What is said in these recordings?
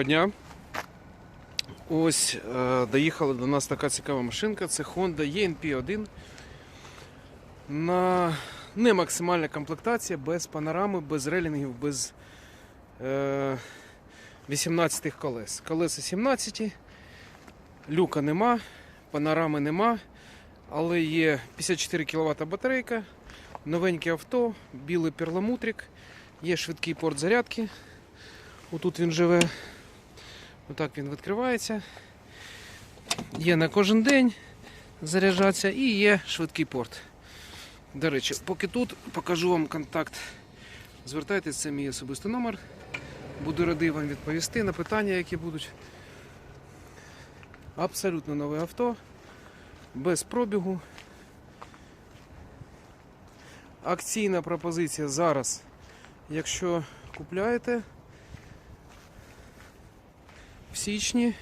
Доброго дня. Ось е, доїхала до нас така цікава машинка. Це Honda ENP1 на не максимальна комплектація, без панорами, без релінгів, без е, 18 колес. Колеса 17, люка нема, панорами нема, але є 54 кВт батарейка, новеньке авто, білий перламутрик, є швидкий порт зарядки. Отут він живе. Отак він відкривається. Є на кожен день заряджатися і є швидкий порт. До речі, поки тут покажу вам контакт. Звертайтесь, це мій особистий номер. Буду радий вам відповісти на питання, які будуть. Абсолютно нове авто, без пробігу. Акційна пропозиція зараз. Якщо купляєте, січні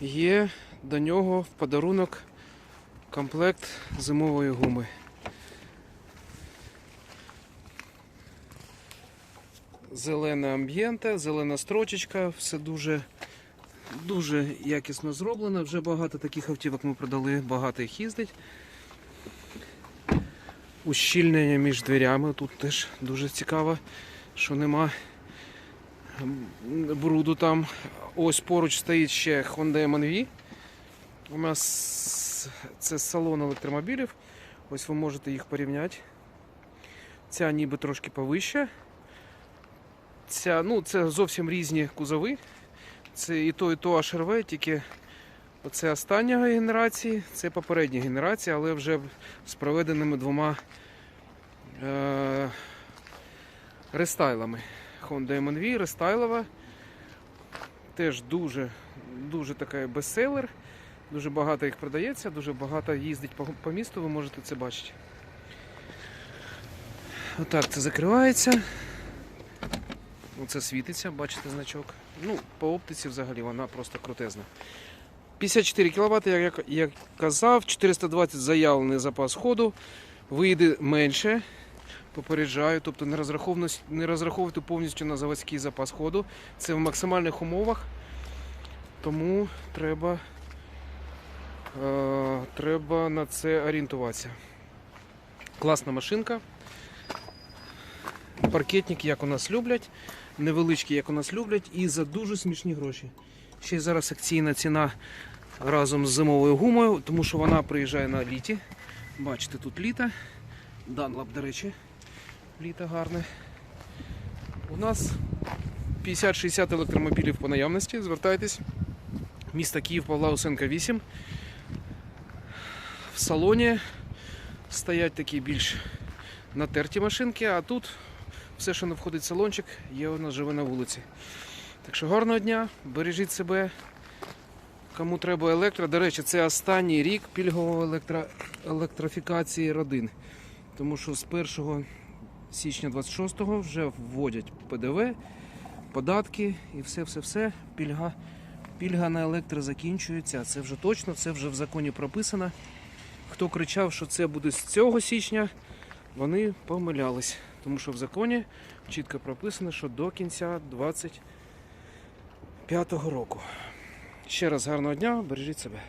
є до нього в подарунок комплект зимової гуми. Зелене амбієнте, зелена строчечка, все дуже, дуже якісно зроблено. Вже багато таких автівок ми продали, багато їх їздить. Ущільнення між дверями тут теж дуже цікаво, що нема бруду там. Ось поруч стоїть ще Honda MNV. У нас це салон електромобілів. Ось ви можете їх порівняти. Ця ніби трошки повища. Ця, ну, це зовсім різні кузови. Це і то, і то HRV, тільки оце остання генерації, це попередня генерація, але вже з проведеними двома е- рестайлами. Honda MNV, рестайлова. Теж дуже, дуже така бестселер. Дуже багато їх продається, дуже багато їздить по, по місту, ви можете це бачити. Отак це закривається. Оце світиться, бачите значок. Ну, по оптиці взагалі вона просто крутезна. 54 кВт, як я казав, 420 заявлений запас ходу. Вийде менше. Попереджаю, тобто не розраховуйте, не розраховуйте повністю на заводський запас ходу. Це в максимальних умовах. Тому треба, е, треба на це орієнтуватися. Класна машинка. Паркетники, як у нас люблять, невеличкі, як у нас люблять, і за дуже смішні гроші. Ще й зараз акційна ціна разом з зимовою гумою, тому що вона приїжджає на літі. Бачите, тут літо. Данлап, до речі, літо гарне. У нас 50-60 електромобілів по наявності. Звертайтесь. Місто Київ Павла Усенка 8. В салоні стоять такі більш натерті машинки, а тут все, що не входить в салончик, є у нас живе на вулиці. Так що гарного дня, бережіть себе. Кому треба електро. До речі, це останній рік пільгової електро... електрифікації родин. Тому що з 1 січня 26-го вже вводять ПДВ, податки і все-все-все. Пільга, пільга на електро закінчується. Це вже точно, це вже в законі прописано. Хто кричав, що це буде з цього січня, вони помилялись. Тому що в законі чітко прописано, що до кінця 25-го року. Ще раз гарного дня, бережіть себе.